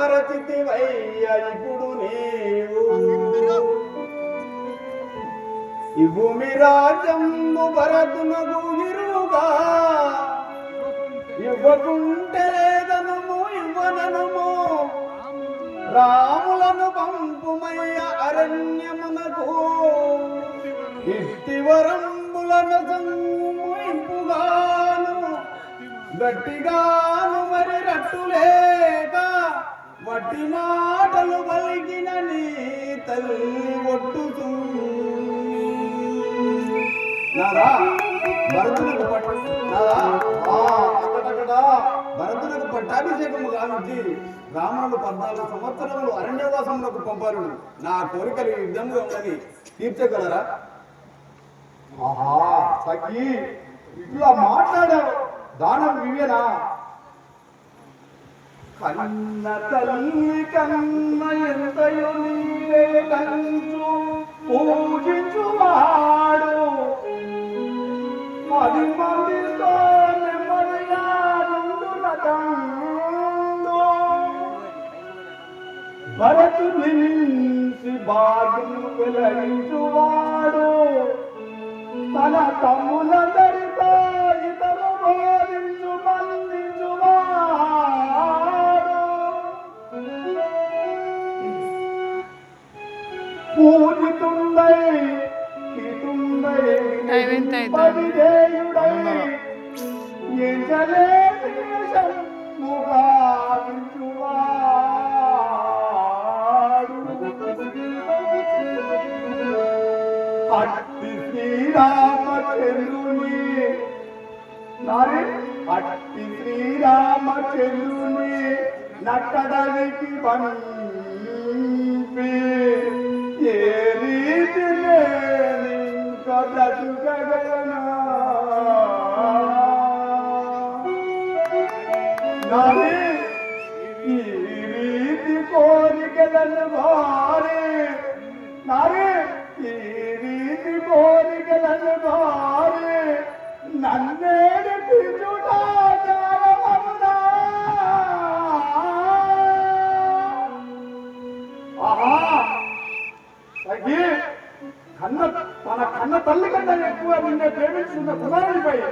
మరచితివయ్య ఇప్పుడు నీవు ఈ భూమి రాజ్యము భరతునకు ఇరుగా ఇవ్వకుంటే లేదనుము ఇవ్వననుము. రాములను పంపుమయ్య అరణ్యమునకు. ఇష్టివరంబులను సంపుగాను గట్టిగాను మరి వట్టి మాటలు పలికిన నీ తల్లి ఒట్టుతూ. నాదా భరతులకు పట్ట నాదా అక్కడక్కడ భరతులకు పట్టాభిషేకము గావించి రాముడు పద్నాలుగు సంవత్సరములు అరణ్యవాసములకు పంపారు. నా కోరికలు యుద్ధంగా ఉన్నది. తీర్చగలరా? ఆహా సఖి ఇట్లా మాట్లాడావు. దానం ఇవేనా? కన్న తల్లి కన్న ఎంతయు నీవే కంచు పూజించువాడు పది మందితో నెమ్మదిగా నుండునటండు. భరతుని మించి భాగ్యం వెలయించువాడు తన తమ్ములందరితో ஊதி துந்தை துந்தை பதிதேயுடை எஞ்சலே அட்டி ஸ்ரீராமச்செல்லுனி நாரே அட்டி ஸ்ரீராமச்செல்லுனி நட்டடலைக்கு பண்பே ఏ రీతి ఇంకా బ్రతుకగలనా ఈ రీతి కోరికలను భారీ నారి ఈ రీతి కోరికలను భారీ నన్నేడు కన్న తన కన్న తల్లి కన్నా ఎక్కువ నిన్నే ప్రేమించుకున్న కుమారుడిపై